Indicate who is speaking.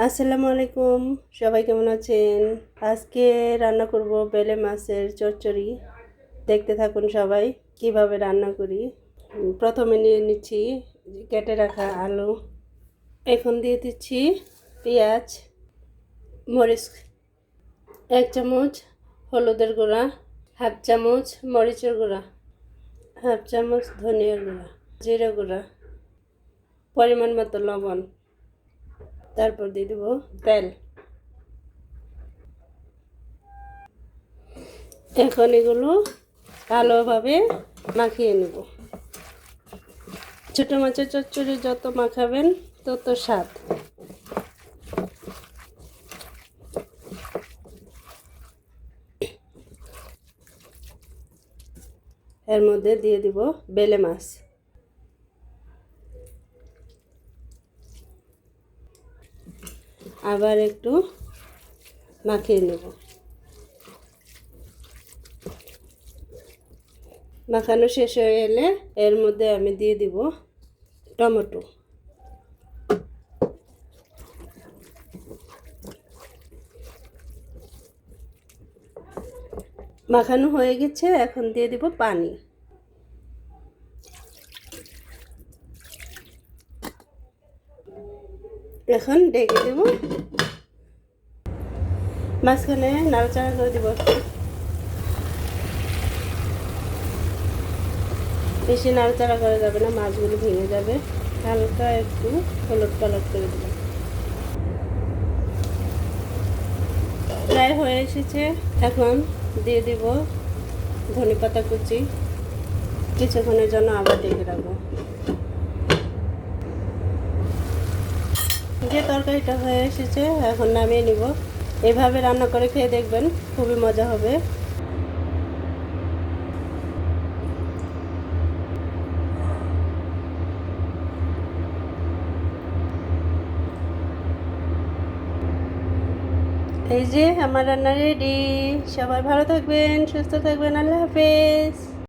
Speaker 1: আসসালামু আলাইকুম, সবাই কেমন আছেন? আজকে রান্না করব বেলে মাছের চচ্চড়ি। দেখতে থাকুন সবাই কীভাবে রান্না করি। প্রথমে নিয়ে নিচ্ছি কেটে রাখা আলু। এখন দিয়ে দিচ্ছি পেঁয়াজ, মরিচ, এক চামচ হলুদের গুঁড়া, হাফ চামচ মরিচের গুঁড়া, হাফ চামচ ধনিয়ার গুঁড়া, জিরে গুঁড়া, পরিমাণ মতো লবণ। তারপর দিয়ে দেবো তেল। এখন এগুলো ভালোভাবে মাখিয়ে নেব। ছোটো মাছের চচ্চড়ি যত মাখাবেন তত স্বাদ। এর মধ্যে দিয়ে দিব বেলে মাছ। আবার একটু মাখিয়ে নেব। মাখানো শেষ হয়ে এলে এর মধ্যে আমি দিয়ে দিব টমেটো। মাখানো হয়ে গেছে, এখন দিয়ে দিব পানি। এখন ডেকে দেব। মাঝখানে নাড়াচাড়া করে দিব। বেশি নাড়াচাড়া করা যাবে না, মাছগুলো ভেঙে যাবে। হালকা একটু হলুদ কালার করে দেব। প্রায় হয়ে এসেছে। এখন দিয়ে দিব ধনে পাতা কুচি। কিছুক্ষণের জন্য আবার ডেকে রাখব। যে তরকারিটা হয়ে এসেছে, এখন নামিয়ে নিব। এভাবে রান্না করে খেয়ে দেখবেন, খুবই মজা হবে। এই যে আমার রান্না রেডি সবাই ভালো থাকবেন, সুস্থ থাকবেন, আল্লাহ হাফেজ।